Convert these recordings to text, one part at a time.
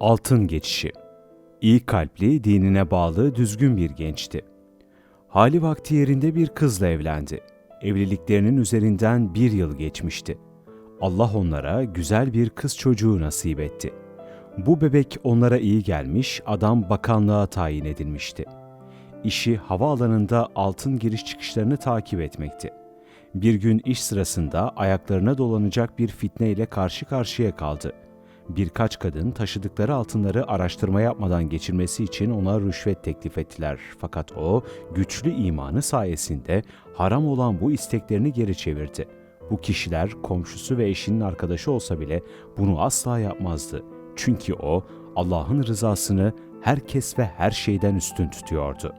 Altın geçişi. İyi kalpli, dinine bağlı, düzgün bir gençti. Hali vakti yerinde bir kızla evlendi. Evliliklerinin üzerinden bir yıl geçmişti. Allah onlara güzel bir kız çocuğu nasip etti. Bu bebek onlara iyi gelmiş, adam bakanlığa tayin edilmişti. İşi havaalanında altın giriş çıkışlarını takip etmekti. Bir gün iş sırasında ayaklarına dolanacak bir fitne ile karşı karşıya kaldı. Birkaç kadın taşıdıkları altınları araştırma yapmadan geçirmesi için ona rüşvet teklif ettiler. Fakat o güçlü imanı sayesinde haram olan bu isteklerini geri çevirdi. Bu kişiler komşusu ve eşinin arkadaşı olsa bile bunu asla yapmazdı. Çünkü o Allah'ın rızasını herkes ve her şeyden üstün tutuyordu.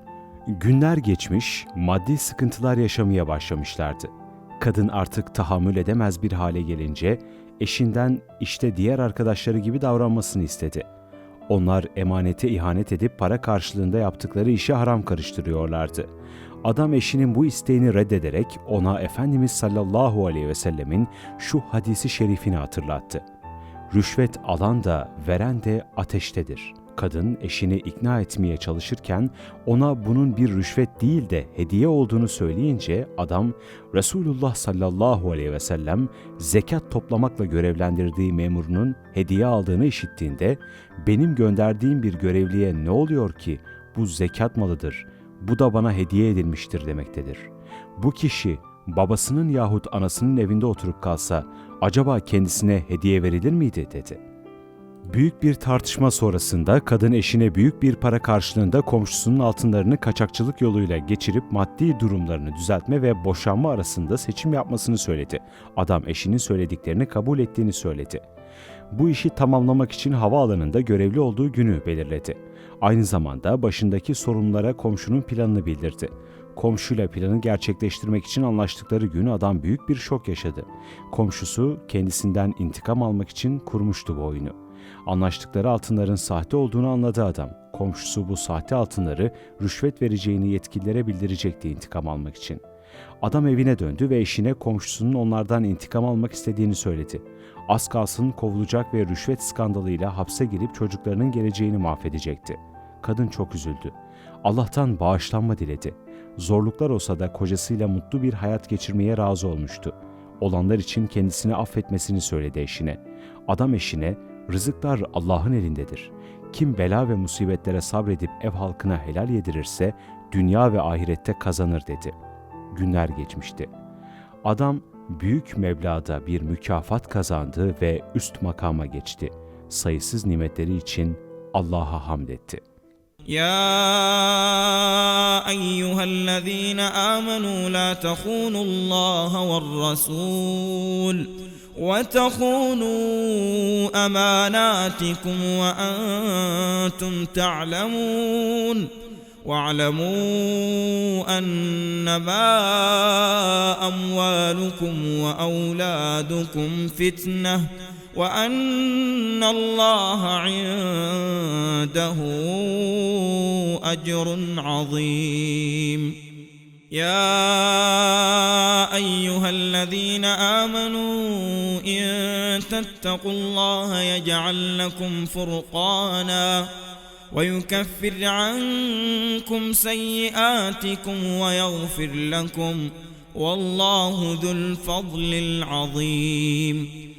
Günler geçmiş, maddi sıkıntılar yaşamaya başlamışlardı. Kadın artık tahammül edemez bir hale gelince eşinden işte diğer arkadaşları gibi davranmasını istedi. Onlar emanete ihanet edip para karşılığında yaptıkları işe haram karıştırıyorlardı. Adam eşinin bu isteğini reddederek ona Efendimiz sallallahu aleyhi ve sellemin şu hadisi şerifini hatırlattı. Rüşvet alan da veren de ateştedir. Kadın eşini ikna etmeye çalışırken ona bunun bir rüşvet değil de hediye olduğunu söyleyince adam Resulullah sallallahu aleyhi ve sellem zekat toplamakla görevlendirdiği memurunun hediye aldığını işittiğinde benim gönderdiğim bir görevliye ne oluyor ki bu zekat malıdır, bu da bana hediye edilmiştir demektedir. Bu kişi babasının yahut anasının evinde oturup kalsa acaba kendisine hediye verilir miydi dedi. Büyük bir tartışma sonrasında kadın eşine büyük bir para karşılığında komşusunun altınlarını kaçakçılık yoluyla geçirip maddi durumlarını düzeltme ve boşanma arasında seçim yapmasını söyledi. Adam eşinin söylediklerini kabul ettiğini söyledi. Bu işi tamamlamak için havaalanında görevli olduğu günü belirledi. Aynı zamanda başındaki sorunlara komşunun planını bildirdi. Komşuyla planı gerçekleştirmek için anlaştıkları gün adam büyük bir şok yaşadı. Komşusu kendisinden intikam almak için kurmuştu bu oyunu. Anlaştıkları altınların sahte olduğunu anladı adam. Komşusu bu sahte altınları rüşvet vereceğini yetkililere bildirecekti intikam almak için. Adam evine döndü ve eşine komşusunun onlardan intikam almak istediğini söyledi. Az kalsın kovulacak ve rüşvet skandalıyla hapse girip çocuklarının geleceğini mahvedecekti. Kadın çok üzüldü. Allah'tan bağışlanma diledi. Zorluklar olsa da kocasıyla mutlu bir hayat geçirmeye razı olmuştu. Olanlar için kendisini affetmesini söyledi eşine. Adam eşine, rızıklar Allah'ın elindedir. Kim bela ve musibetlere sabredip ev halkına helal yedirirse dünya ve ahirette kazanır dedi. Günler geçmişti. Adam büyük meblağda bir mükafat kazandı ve üst makama geçti. Sayısız nimetleri için Allah'a hamd etti. يا أيها الذين آمنوا لا تخونوا الله والرسول وتخونوا أماناتكم وأنتم تعلمون واعلموا أنما أموالكم وأولادكم فتنةٌ وأن الله عنده أجر عظيم. يا أيها الذين آمنوا إن تتقوا الله يجعل لكم فرقانا ويكفر عنكم سيئاتكم ويغفر لكم. والله ذو الفضل العظيم.